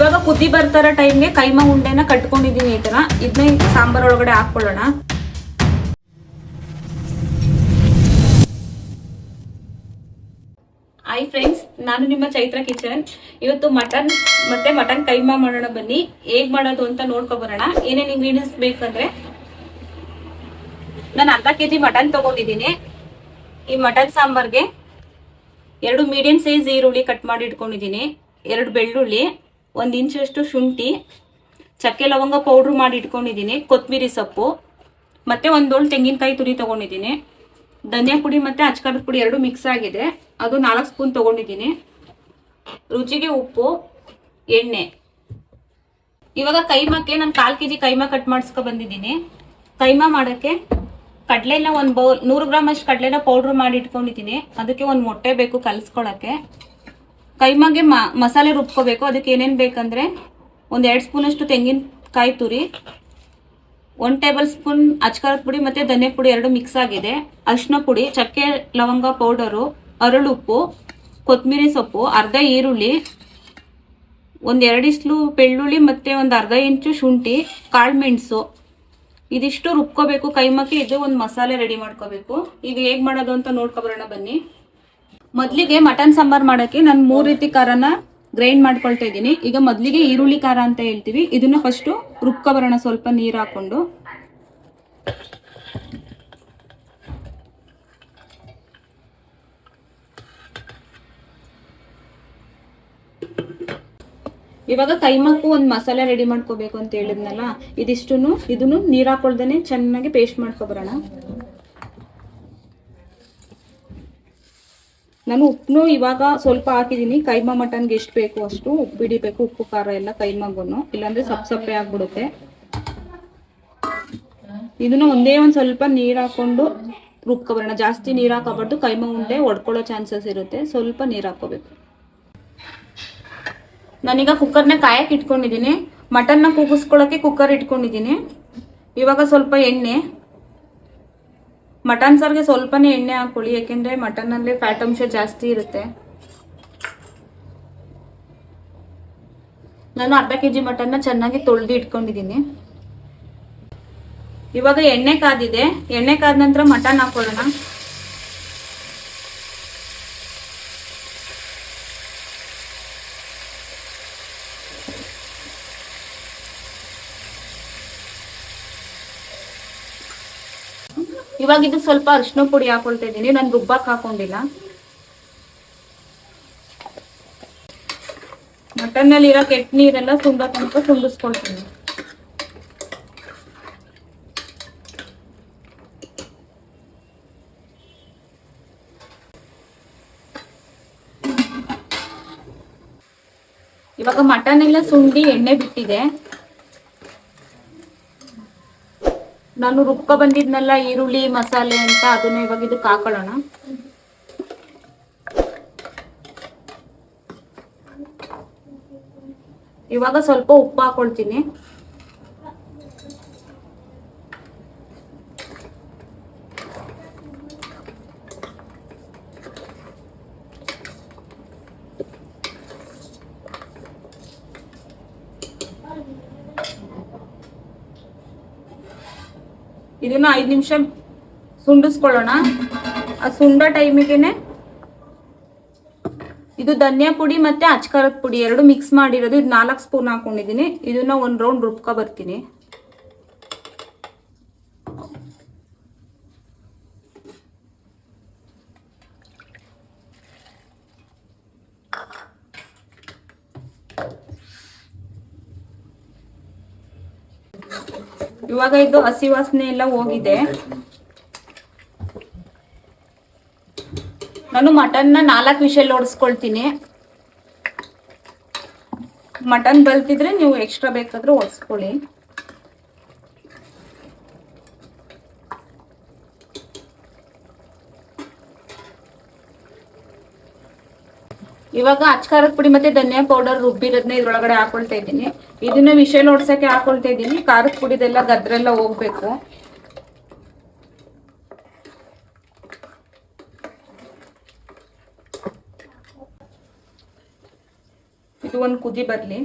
ಇವಾಗ ಕುದಿ ಬರ್ತಾರ ಟೈಮ್ಗೆ ಕೈಮ ಉಂಡೆನ ಕಟ್ಕೊಂಡಿದ್ದೀನಿ ಈ ತರ. ಇದನ್ನ ಸಾಂಬಾರ್ ಒಳಗಡೆ ಹಾಕೊಳ್ಳೋಣ ಹಾಯ್ ಫ್ರೆಂಡ್ಸ್ ನಾನು ನಿಮ್ಮ ಚೈತ್ರ ಕಿಚನ್. ಇವತ್ತು ಮಟನ್ ಮತ್ತೆ ಮಟನ್ ಕೈಮಾ ಮಾಡೋಣ ಬನ್ನಿ. ಹೇಗ್ ಮಾಡೋದು ಅಂತ ನೋಡ್ಕೊ ಬರೋಣ. ಏನೇನು ಇಂಗ್ರೀಡಿಯೆಂಟ್ಸ್ ಬೇಕಂದ್ರೆ ನಾನು ಅರ್ಧ ಕೆ ಜಿ ಮಟನ್ ತಗೊಂಡಿದ್ದೀನಿ. ಈ ಮಟನ್ ಸಾಂಬಾರ್ಗೆ ಎರಡು ಮೀಡಿಯಂ ಸೈಜ್ ಈರುಳ್ಳಿ ಕಟ್ ಮಾಡಿ ಇಟ್ಕೊಂಡಿದ್ದೀನಿ. ಎರಡು ಬೆಳ್ಳುಳ್ಳಿ ಒಂದು ಇಂಚಷ್ಟು ಶುಂಠಿ, ಚಕ್ಕೆ ಲವಂಗ ಪೌಡ್ರ್ ಮಾಡಿ ಇಟ್ಕೊಂಡಿದ್ದೀನಿ ಕೊತ್ತಂಬರಿ ಸೊಪ್ಪು, ಮತ್ತು ಒಂದು ಡೋಲ್ ತೆಂಗಿನಕಾಯಿ ತುರಿ ತೊಗೊಂಡಿದ್ದೀನಿ. ಧನಿಯಾ ಪುಡಿ ಮತ್ತು ಅಚ್ಕಾರದ ಪುಡಿ ಎರಡು ಮಿಕ್ಸ್ ಆಗಿದೆ. ಅದು ನಾಲ್ಕು ಸ್ಪೂನ್ ತೊಗೊಂಡಿದ್ದೀನಿ. ರುಚಿಗೆ ಉಪ್ಪು, ಎಣ್ಣೆ. ಇವಾಗ ಕೈಮಾಕ್ಕೆ ನಾನು ಕಾಲು ಕೆ ಜಿ ಕೈಮಾ ಕಟ್ ಮಾಡಿಸ್ಕೊ ಬಂದಿದ್ದೀನಿ. ಕೈಮಾ ಮಾಡೋಕ್ಕೆ ಕಡಲೆನ ಒಂದು ಬೌಲ್, ನೂರು ಗ್ರಾಮ್ ಅಷ್ಟು ಕಡಲೆನ ಪೌಡ್ರ್ ಮಾಡಿ ಇಟ್ಕೊಂಡಿದ್ದೀನಿ. ಅದಕ್ಕೆ ಒಂದು ಮೊಟ್ಟೆ ಬೇಕು ಕಲಿಸ್ಕೊಳಕ್ಕೆ. ಕೈಮಾಗೆ ಮಸಾಲೆ ರುಬ್ಕೋಬೇಕು. ಅದಕ್ಕೆ ಏನೇನು ಬೇಕಂದ್ರೆ ಒಂದು ಎರಡು ಸ್ಪೂನಷ್ಟು ತೆಂಗಿನಕಾಯಿ ತುರಿ ಒನ್ ಟೇಬಲ್ ಸ್ಪೂನ್ ಅಚ್ಕಾರದ ಪುಡಿ ಮತ್ತು ಧನಿಯ ಪುಡಿ ಎರಡು ಮಿಕ್ಸ್ ಆಗಿದೆ. ಅರಿಶಿನ ಪುಡಿ, ಚಕ್ಕೆ ಲವಂಗ ಪೌಡರು ಅರಳುಪ್ಪು ಕೊತ್ತಂಬರಿ ಸೊಪ್ಪು, ಅರ್ಧ ಈರುಳ್ಳಿ, ಒಂದು ಎರಡಿಸ್ಲು ಬೆಳ್ಳುಳ್ಳಿ ಮತ್ತು ಒಂದು ಅರ್ಧ ಇಂಚು ಶುಂಠಿ ಕಾಳುಮೆಣಸು ಇದಿಷ್ಟು ರುಬ್ಕೋಬೇಕು. ಕೈಮಕ್ಕೆ ಇದು ಒಂದು ಮಸಾಲೆ ರೆಡಿ ಮಾಡ್ಕೋಬೇಕು. ಈಗ ಹೇಗೆ ಮಾಡೋದು ಅಂತ ನೋಡ್ಕೊಬರೋಣ ಬನ್ನಿ. ಮೊದಲಿಗೆ ಮಟನ್ ಸಾಂಬಾರ್ ಮಾಡೋಕ್ಕೆ ನಾನು ಮೂರು ರೀತಿ ಖಾರನ ಗ್ರೈಂಡ್ ಮಾಡ್ಕೊಳ್ತಾ ಇದ್ದೀನಿ. ಈಗ ಮೊದಲಿಗೆ ಈರುಳ್ಳಿ ಖಾರ ಅಂತ ಹೇಳ್ತೀವಿ. ಇದನ್ನ ಫಸ್ಟು ರುಬ್ಕೊಬರೋಣ. ಸ್ವಲ್ಪ ನೀರು ಹಾಕೊಂಡು. ಇವಾಗ ಕೈಮಕ್ಕು ಒಂದು ಮಸಾಲೆ ರೆಡಿ ಮಾಡ್ಕೋಬೇಕು ಅಂತ ಹೇಳಿದ್ನಲ್ಲ ಇದಿಷ್ಟು ಇದನ್ನು ನೀರು ಹಾಕೊಳ್ದೇನೆ ಚೆನ್ನಾಗಿ ಪೇಸ್ಟ್ ಮಾಡ್ಕೊಬರೋಣ. ನಾನು ಉಪ್ಪು ಇವಾಗ ಸ್ವಲ್ಪ ಹಾಕಿದ್ದೀನಿ. ಕೈಮಾ ಮಟನ್ಗೆ ಎಷ್ಟು ಬೇಕು ಅಷ್ಟು ಉಪ್ಪು ಹಿಡಿಬೇಕು. ಉಪ್ಪು, ಖಾರ ಎಲ್ಲ ಕೈಮಾಗೂ ಇಲ್ಲಾಂದ್ರೆ ಸಪ್ ಸಪ್ಪೆ ಆಗ್ಬಿಡುತ್ತೆ. ಇದನ್ನು ಒಂದೇ ಒಂದು ಸ್ವಲ್ಪ ನೀರು ಹಾಕೊಂಡು ರುಬ್ಕೊಬರೋಣ. ಜಾಸ್ತಿ ನೀರು ಹಾಕೋಬಾರ್ದು. ಕೈಮ ಉಂಡೆ ಒಡ್ಕೊಳ್ಳೋ ಚಾನ್ಸಸ್ ಇರುತ್ತೆ. ಸ್ವಲ್ಪ ನೀರು ಹಾಕೋಬೇಕು ನಾನೀಗ ಕುಕ್ಕರ್ನ ಕಾಯಕ್ಕೆ ಇಟ್ಕೊಂಡಿದ್ದೀನಿ. ಮಟನ್ನ ಕೂಗಿಸ್ಕೊಳ್ಳೋಕ್ಕೆ ಕುಕ್ಕರ್ ಇಟ್ಕೊಂಡಿದ್ದೀನಿ. ಇವಾಗ ಸ್ವಲ್ಪ ಎಣ್ಣೆ. ಮಟನ್ ಸಾರ್ಗೆ ಸ್ವಲ್ಪನೇ ಎಣ್ಣೆ ಹಾಕೊಳ್ಳಿ ಯಾಕೆಂದ್ರೆ ಮಟನ್ನಲ್ಲಿ ಫ್ಯಾಟ್ ಅಂಶ ಜಾಸ್ತಿ ಇರುತ್ತೆ. ನಾನು ಅರ್ಧ ಕೆ ಜಿ ಮಟನ್ನ ಚೆನ್ನಾಗಿ ತೊಳೆದು ಇಟ್ಕೊಂಡಿದ್ದೀನಿ. ಇವಾಗ ಎಣ್ಣೆ ಕಾದಿದೆ. ಎಣ್ಣೆ ಕಾದ ನಂತರ ಮಟನ್ ಹಾಕೊಳ್ಳೋಣ. ಇವಾಗ ಇದು ಸ್ವಲ್ಪ ಅರಿಶಿನ ಪುಡಿ ಹಾಕೊಳ್ತಾ ಇದ್ದೀನಿ. ನಾನು ರುಬ್ಬಕ್ಕೆ ಹಾಕೊಂಡಿಲ್ಲ. ಮಟನ್ನಲ್ಲಿ ಇರೋ ಕೆಟ್ಟ ನೀರೆಲ್ಲ ತುಂಬ ತನಕ ತುಂಬಿಸ್ಕೊಳ್ತೀನಿ. ಇವಾಗ ಮಟನ್ ಎಲ್ಲ ಸುಂಡಿ ಎಣ್ಣೆ ಬಿಟ್ಟಿದೆ. ನಾನು ರುಬ್ಕೊ ಬಂದಿದ್ನಲ್ಲ ಈರುಳ್ಳಿ ಮಸಾಲೆ ಅಂತ ಅದನ್ನ ಇವಾಗ ಇದಕ್ಕೆ ಹಾಕೊಳ್ಳೋಣ. ಇವಾಗ ಸ್ವಲ್ಪ ಉಪ್ಪು ಹಾಕೊಳ್ತೀನಿ. ಇದನ್ನ ಐದು ನಿಮಿಷ ಸುಂಡಿಸ್ಕೊಳ್ಳೋಣ. ಆ ಸುಂಡ ಟೈಮಿಗೆನೆ ಇದು ಧನಿಯಾ ಪುಡಿ ಮತ್ತೆ ಅಚ್ಕಾರದ ಪುಡಿ. ಎರಡು ಮಿಕ್ಸ್ ಮಾಡಿರೋದು. ಇದು ನಾಲ್ಕು ಸ್ಪೂನ್ ಹಾಕೊಂಡಿದ್ದೀನಿ. ಇದನ್ನ ಒಂದು ರೌಂಡ್ ರುಬ್ಕೊ ಬರ್ತೀನಿ. ಇವಾಗ ಇದು ಹಸಿ ವಾಸನೆ ಎಲ್ಲ ಹೋಗಿದೆ. ನಾನು ಮಟನ್ನ ನಾಲ್ಕು ವಿಷಲ್ ಓಡಿಸ್ಕೊಳ್ತೀನಿ. ಮಟನ್ ಬಲ್ತಿದ್ರೆ ನೀವು ಎಕ್ಸ್ಟ್ರಾ ಬೇಕಾದ್ರೆ ಓಡಿಸ್ಕೊಳ್ಳಿ. ಇವಾಗ ಅಚ್ಕಾರದ ಪುಡಿ ಮತ್ತೆ ಧನಿಯಾ ಪೌಡರ್ ರುಬ್ಬಿರೋದನ್ನ ಇದ್ರೊಳಗಡೆ ಹಾಕೊಳ್ತಾ ಇದ್ದೀನಿ. ಇದನ್ನ ವಿಷಲ್ ಓಡ್ಸಕ್ಕೆ ಹಾಕೊಳ್ತಾ ಇದ್ದೀನಿ. ಖಾರದ ಪುಡಿದೆಲ್ಲ ಗದ್ರೆಲ್ಲ ಹೋಗ್ಬೇಕು. ಇದು ಒಂದು ಕುದಿ ಬರಲಿ.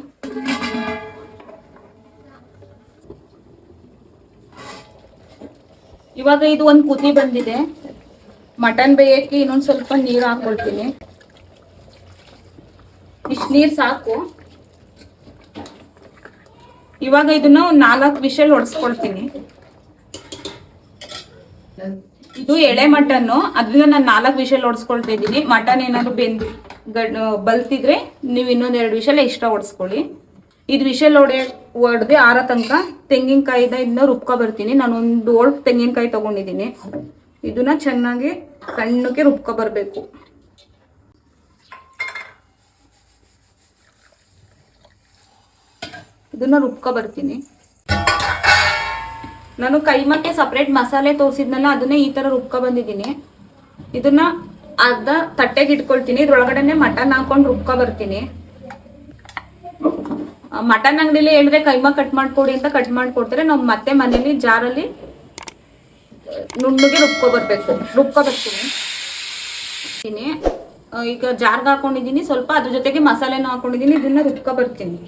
ಇವಾಗ ಇದು ಒಂದು ಕುದಿ ಬಂದಿದೆ. ಮಟನ್ ಬೇಯಕ್ಕೆ ಇನ್ನೊಂದು ಸ್ವಲ್ಪ ನೀರು ಹಾಕೊಳ್ತೀನಿ. ಇಷ್ಟು ನೀರು ಸಾಕು. ಇವಾಗ ಇದನ್ನ ನಾಲ್ಕು ವಿಷಲ್ ಹೊಡೆಸ್ಕೊಳ್ತೀನಿ ಇದು ಎಳೆ ಮಟನ್ನು. ಅದನ್ನ ನಾನು ನಾಲ್ಕು ವಿಷಲ್ ಹೊಡೆಸ್ಕೊಳ್ತಾ ಇದ್ದೀನಿ. ಮಟನ್ ಏನಾದ್ರು ಬೆಂದ ಬಲ್ತಿದ್ರೆ ನೀವು ಇನ್ನೊಂದು ಎರಡು ವಿಷಲ್ ಎಕ್ಸ್ಟ್ರಾ ಹೊಡೆಸ್ಕೊಳ್ಳಿ ಇದು ವಿಷಲ್ ಹೊಡೆ ಹೊಡೆದು ಆರ ತನಕ ತೆಂಗಿನಕಾಯಿ ಇದನ್ನ ರುಬ್ಕೊ ಬರ್ತೀನಿ. ನಾನು ಒಂದು ಓಲ್ಡ್ ತೆಂಗಿನಕಾಯಿ ತಗೊಂಡಿದ್ದೀನಿ. ಇದನ್ನ ಚೆನ್ನಾಗಿ ಸಣ್ಣಕ್ಕೆ ರುಬ್ಕೊ ಬರಬೇಕು. ಇದನ್ನ ರುಬ್ಕೊ ಬರ್ತೀನಿ. ನಾನು ಕೈಮಕ್ಕೆ ಸಪ್ರೇಟ್ ಮಸಾಲೆ ತೋರಿಸಿದ್ನಲ್ಲ, ಅದನ್ನೇ ಈ ತರ ರುಬ್ಕೊ ಬಂದಿದ್ದೀನಿ. ಇದನ್ನ ಅರ್ಧ ತಟ್ಟೆಗೆ ಇಟ್ಕೊಳ್ತೀನಿ, ಇದ್ರೊಳಗಡೆನೆ ಮಟನ್ ಹಾಕೊಂಡು ರುಬ್ಕೊ ಬರ್ತೀನಿ. ಮಟನ್ ಅಂಗಡಿಲಿ ಹೇಳಿದ್ರೆ ಕೈಮಾ ಕಟ್ ಮಾಡ್ಕೊಡಿ ಅಂತ ಕಟ್ ಮಾಡ್ಕೊಡ್ತಾರೆ. ನಾವು ಮತ್ತೆ ಮನೇಲಿ ಜಾರಲ್ಲಿ ನುಣ್ಣಗೆ ರುಬ್ಕೊ ಬರ್ಬೇಕು. ರುಬ್ಕೊ ಬರ್ತೀನಿ. ಈಗ ಜಾರ್ಗೆ ಹಾಕೊಂಡಿದ್ದೀನಿ. ಸ್ವಲ್ಪ ಅದ್ರ ಜೊತೆಗೆ ಮಸಾಲೆನೂ ಹಾಕೊಂಡಿದ್ದೀನಿ. ಇದನ್ನ ರುಬ್ಕೊ ಬರ್ತೀನಿ.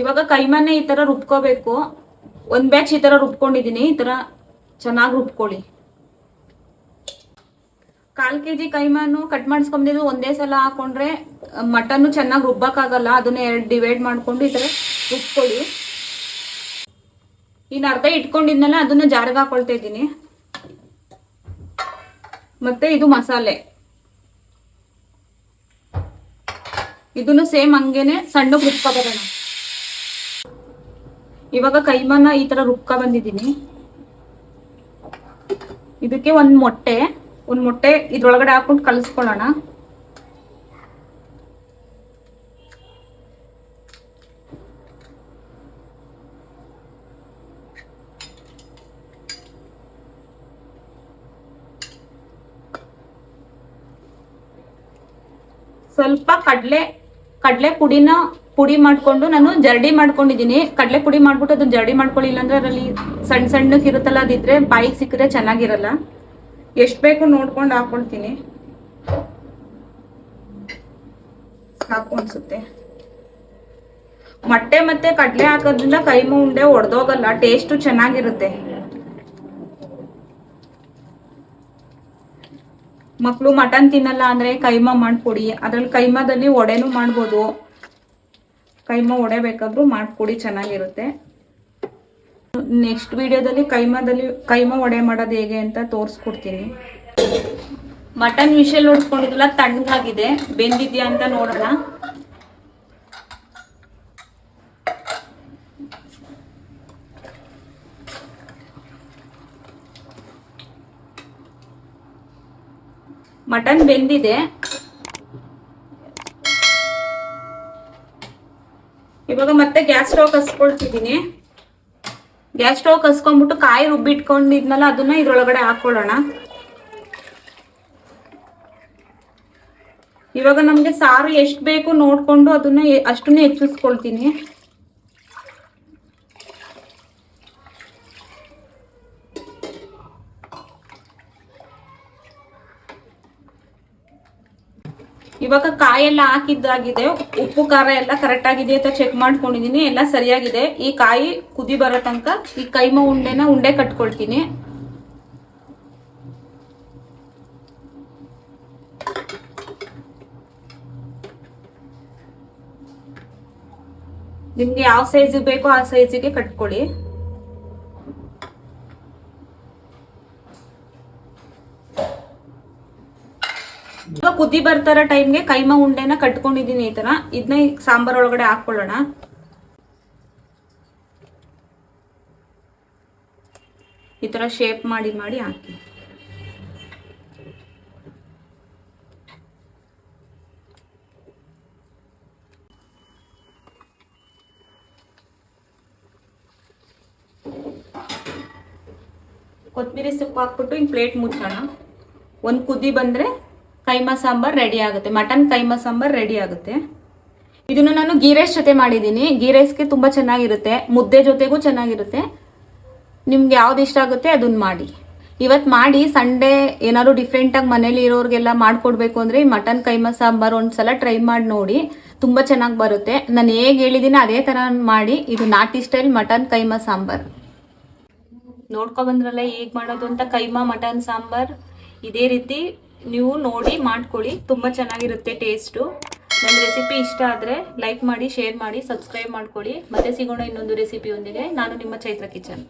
ಇವಾಗ ಕೈಮನ್ನೇ ಈ ತರ ರುಬ್ಕೋಬೇಕು. ಒಂದ್ ಬ್ಯಾಚ್ ಈ ತರ ರುಬ್ಕೊಂಡಿದೀನಿ, ಈ ತರ ಚೆನ್ನಾಗಿ ರುಬ್ಕೊಳ್ಳಿ. ಕಾಲ್ ಕೆಜಿ ಕೈಮಾನು ಕಟ್ ಮಾಡಿಸ್ಕೊಂಡಿದ್ದು ಒಂದೇ ಸಲ ಹಾಕೊಂಡ್ರೆ ಮಟನ್ ಚೆನ್ನಾಗಿ ರುಬ್ಬಕ್ಕಾಗಲ್ಲ. ಅದನ್ನ ಎರಡು ಡಿವೈಡ್ ಮಾಡ್ಕೊಂಡು ಈ ತರ ರುಬ್ಕೊಳ್ಳಿ. ಇನ್ನು ಅರ್ಧ ಇಟ್ಕೊಂಡಿದ್ನಲ್ಲ, ಅದನ್ನ ಜಾರಿಗೆ ಹಾಕೊಳ್ತಾ ಇದ್ದೀನಿ. ಮತ್ತೆ ಇದು ಮಸಾಲೆ. ಇದನ್ನು ಸೇಮ್ ಹಂಗೇನೆ ಸಣ್ಣಗೆ ರುಬ್ಕೊ ಬರೋಣ ಇವಾಗ ಕೈಮನ್ನ ಈ ತರ ರುಬ್ಕ ಬಂದಿದ್ದೀನಿ. ಇದಕ್ಕೆ ಒಂದ್ ಮೊಟ್ಟೆ ಒಂದ್ ಮೊಟ್ಟೆ ಇದ್ರೊಳಗಡೆ ಹಾಕೊಂಡು ಕಲಿಸ್ಕೊಳ್ಳೋಣ. ಸ್ವಲ್ಪ ಕಡಲೆ ಕಡಲೆ ಪುಡಿನ ಪುಡಿ ಮಾಡ್ಕೊಂಡು ನಾನು ಜರಡಿ ಮಾಡ್ಕೊಂಡಿದ್ದೀನಿ. ಕಡಲೆ ಪುಡಿ ಮಾಡ್ಬಿಟ್ಟು ಅದನ್ನ ಜರಡಿ ಮಾಡ್ಕೊಳ್ಳಿಲ್ಲ ಅಂದ್ರೆ ಅದರಲ್ಲಿ ಸಣ್ಣ ಸಣ್ಣಕ್ಕೆ ಇರುತ್ತಲ್ಲ, ಅದಿದ್ರೆ ಬಾಯಿಗೆ ಸಿಕ್ಕರೆ ಚೆನ್ನಾಗಿರಲ್ಲ. ಎಷ್ಟು ಬೇಕು ನೋಡ್ಕೊಂಡು ಹಾಕೊಳ್ತೀನಿ. ಸಾಕು ಅನ್ಸುತ್ತೆ. ಮೊಟ್ಟೆ ಮತ್ತೆ ಕಡಲೆ ಹಾಕೋದ್ರಿಂದ ಕೈಮ ಉಂಡೆ ಒಡೆದೋಗಲ್ಲ, ಟೇಸ್ಟು ಚೆನ್ನಾಗಿರುತ್ತೆ. ಮಕ್ಕಳು ಮಟನ್ ತಿನ್ನಲ್ಲ ಅಂದ್ರೆ ಕೈಮಾ ಮಾಡ್ಕೊಡಿ. ಅದ್ರಲ್ಲಿ ಕೈಮಾದಲ್ಲಿ ಒಡೆನು ಮಾಡ್ಬೋದು. ಕೈಮಾ ಒಡೆ ಬೇಕಾದ್ರೂ ಮಾಡ್ಕೊಡಿ, ಚೆನ್ನಾಗಿರುತ್ತೆ. ನೆಕ್ಸ್ಟ್ ವಿಡಿಯೋದಲ್ಲಿ ಕೈಮಾದಲ್ಲಿ, ಕೈಮಾ ಒಡೆ ಮಾಡೋದು ಹೇಗೆ ಅಂತ ತೋರಿಸ್ಕೊಡ್ತೀನಿ. Mutton missile ಹೊಡ್ಸ್ಕೊಂಡಿದ್ವಲ್ಲ ತಣ್ಣಗಾಗಿದೆ. ಬೆಂದಿದ್ಯಾ ಅಂತ ನೋಡೋಣ. ಮಟನ್ ಬೆಂದಿದೆ. ಇವಾಗ ಮತ್ತೆ ಗ್ಯಾಸ್ ಸ್ಟವ್ ಕಸ್ಕೊಳ್ತಿದ್ದೀನಿ. ಗ್ಯಾಸ್ ಸ್ಟವ್ ಕಸ್ಕೊಂಡ್ಬಿಟ್ಟು ಕಾಯಿ ರುಬ್ಬಿಟ್ಕೊಂಡಿದ್ನಲ್ಲ ಅದನ್ನ ಇದ್ರೊಳಗಡೆ ಹಾಕೊಳ್ಳೋಣ. ಇವಾಗ ನಮ್ಗೆ ಸಾರು ಎಷ್ಟು ಬೇಕು ನೋಡ್ಕೊಂಡು ಅದನ್ನ ಅಷ್ಟನ್ನೇ ಹೆಚ್ಚಿಸ್ಕೊಳ್ತೀನಿ. ಇವಾಗ ಕಾಯೆಲ್ಲ ಹಾಕಿದ್ದಾಗಿದೆ. ಉಪ್ಪು, ಖಾರ ಎಲ್ಲ ಕರೆಕ್ಟ್ ಆಗಿದೆ ಅಂತ ಚೆಕ್ ಮಾಡ್ಕೊಂಡಿದೀನಿ. ಎಲ್ಲ ಸರಿಯಾಗಿದೆ. ಈ ಕಾಯಿ ಕುದಿ ಬರೋ ತನಕ ಈ ಕೈಮ ಉಂಡೆನ ಉಂಡೆ ಕಟ್ಕೊಳ್ತೀನಿ. ನಿಮ್ಗೆ ಯಾವ ಸೈಜ್ ಬೇಕೋ ಆ ಸೈಜಿಗೆ ಕಟ್ಕೊಳ್ಳಿ. ಕುದಿ ಬರ್ತಾರ ಟೈಮ್ಗೆ ಕೈಮಾ ಉಂಡೆನ ಕಟ್ಕೊಂಡಿದೀನಿ ಈ ತರ. ಇದನ್ನ ಸಾಂಬಾರ್ ಒಳಗಡೆ ಹಾಕೊಳ್ಳೋಣ ಈ ತರ ಶೇಪ್ ಮಾಡಿ ಮಾಡಿ ಹಾಕಿ. ಕೊತ್ತಂಬರಿ ಸೊಪ್ಪು ಹಾಕ್ಬಿಟ್ಟು ಹಿಂಗೆ ಪ್ಲೇಟ್ ಮುಚ್ಚೋಣ. ಒಂದು ಕುದಿ ಬಂದರೆ ಕೈಮಾ ಸಾಂಬಾರ್ ರೆಡಿ ಆಗುತ್ತೆ. ಮಟನ್ ಕೈಮಾ ಸಾಂಬಾರ್ ರೆಡಿ ಆಗುತ್ತೆ. ಇದನ್ನು ನಾನು ಗೀ ರೈಸ್ ಜೊತೆ ಮಾಡಿದ್ದೀನಿ. ಗೀ ರೈಸ್ಗೆ ತುಂಬ ಚೆನ್ನಾಗಿರುತ್ತೆ. ಮುದ್ದೆ ಜೊತೆಗೂ ಚೆನ್ನಾಗಿರುತ್ತೆ. ನಿಮ್ಗೆ ಯಾವ್ದು ಇಷ್ಟ ಆಗುತ್ತೆ ಅದನ್ನ ಮಾಡಿ. ಇವತ್ತು ಮಾಡಿ, ಸಂಡೇ ಏನಾದ್ರು ಡಿಫ್ರೆಂಟಾಗಿ ಮನೇಲಿ ಇರೋರಿಗೆಲ್ಲ ಮಾಡಿಕೊಡ್ಬೇಕು ಅಂದರೆ ಈ ಮಟನ್ ಕೈಮಾ ಸಾಂಬಾರು ಒಂದ್ಸಲ ಟ್ರೈ ಮಾಡಿ ನೋಡಿ. ತುಂಬ ಚೆನ್ನಾಗಿ ಬರುತ್ತೆ. ನಾನು ಹೇಗೆ ಹೇಳಿದ್ದೀನಿ ಅದೇ ಥರ ಮಾಡಿ. ಇದು ನಾಟಿ ಸ್ಟೈಲ್ ಮಟನ್ ಕೈಮಾ ಸಾಂಬಾರ್. ನೋಡ್ಕೊ ಬಂದ್ರಲ್ಲ ಹೇಗೆ ಮಾಡೋದು ಅಂತ. ಕೈಮಾ, ಮಟನ್, ಸಾಂಬಾರ್. ಇದೇ ರೀತಿ ನೀವು ನೋಡಿ ಮಾಡ್ಕೊಳ್ಳಿ. ತುಂಬ ಚೆನ್ನಾಗಿರುತ್ತೆ ಟೇಸ್ಟು ನನ್ನ ರೆಸಿಪಿ ಇಷ್ಟ ಆದರೆ ಲೈಕ್ ಮಾಡಿ ಶೇರ್ ಮಾಡಿ ಸಬ್ಸ್ಕ್ರೈಬ್ ಮಾಡ್ಕೊಳ್ಳಿ. ಮತ್ತೆ ಸಿಗೋಣ ಇನ್ನೊಂದು ರೆಸಿಪಿಯೊಂದಿಗೆ ನಾನು ನಿಮ್ಮ ಚೈತ್ರ ಕಿಚನ್.